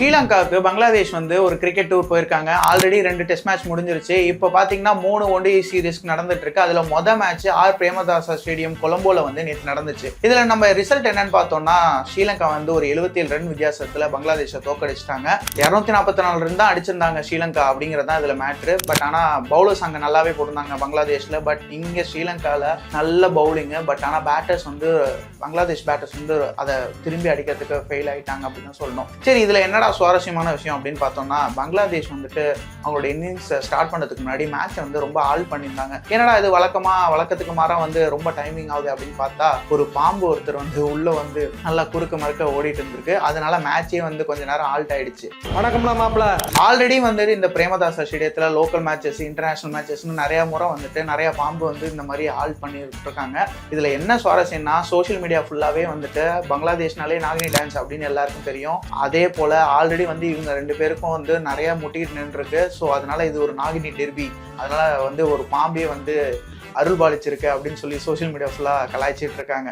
ஸ்ரீலங்காவுக்கு பங்களாதேஷ் வந்து ஒரு cricket tour போயிருக்காங்க. ஆல்ரெடி ரெண்டு டெஸ்ட் மேட்ச் முடிஞ்சிருச்சு. இப்போ பார்த்தீங்கன்னா மூணு ஒன்டி சீரிஸ் நடந்துட்டு இருக்கு. அதுல மொத மேட்ச் ஆர் பிரேமதாசா ஸ்டேடியம் கொலம்போல வந்து நேற்று நடந்துச்சு. இதுல நம்ம ரிசல்ட் என்னன்னு பார்த்தோம்னா ஸ்ரீலங்கா வந்து ஒரு 77 ரன் வித்தியாசத்துல பங்களாதேஷை தோக்கடிச்சிட்டாங்க இரநூத்தி நாற்பத்தி நாலு ரன் தான் அடிச்சிருந்தாங்க ஸ்ரீலங்கா அப்படிங்கிறது தான் இதுல மேட்ரு பட் ஆனா பவுலர்ஸ் அங்கே நல்லாவே போட்டிருந்தாங்க பங்களாதேஷ்ல. பட் இங்க ஸ்ரீலங்கால நல்ல பவுலிங்கு பட் ஆனா பேட்டர்ஸ் வந்து பங்களாதேஷ் பேட்டர்ஸ் வந்து அதை திரும்பி அடிக்கிறதுக்கு ஃபெயில் ஆயிட்டாங்க அப்படின்னு சொல்லணும் சரி இதுல என்னடா சுவாரஸ்யமான விஷயம் அப்படின்னு பார்த்தோம்னா பங்களாதேஷ் வந்துட்டு அவங்களோட இன்னிங்ஸ் ஸ்டார்ட் பண்ணதுக்கு முன்னாடி மேட்ச் வந்து ரொம்ப ஆல் பண்ணியிருந்தாங்க. என்னடா இது வழக்கமா? வழக்கத்துக்கு மாறா வந்து ரொம்ப டைமிங் ஆகுது அப்படின்னு பார்த்தா ஒரு பாம்பு ஒருத்தர் வந்து உள்ள வந்து நல்லா குறுக்க மறுக்க ஓடிட்டு இருந்திருக்கு. அதனால மேட்சே வந்து கொஞ்ச நேரம் ஆல்ட் ஆயிடுச்சு. வணக்கம்ல மாப்பிள. ஆல்ரெடி வந்துட்டு இந்த பிரேமதாச ஸ்டேடியத்தில் லோக்கல் மேட்சஸ் இன்டர்நேஷனல் மேட்சஸ்னு நிறைய முறை வந்துட்டு நிறைய பாம்பு வந்து இந்த மாதிரி ஆல் பண்ணிட்டு இருக்காங்க. இதில் என்ன சுவாரஸ்யம்னா சோஷியல் மீடியா ஃபுல்லாகவே வந்துட்டு பங்களாதேஷ்னாலே நாகினி டான்ஸ் அப்படின்னு எல்லாருக்கும் தெரியும். அதே போல் ஆல்ரெடி வந்து இவங்க ரெண்டு பேருக்கும் வந்து நிறைய முட்டிக்கிட்டு நின்றுருக்கு. ஸோ அதனால இது ஒரு நாகினி டெர்பி அதனால வந்து ஒரு பாம்பே வந்து அருள் பாலிச்சிருக்கு அப்படின்னு சொல்லி சோஷியல் மீடியா ஃபுல்லாக கலாய்ச்சிட்டு இருக்காங்க.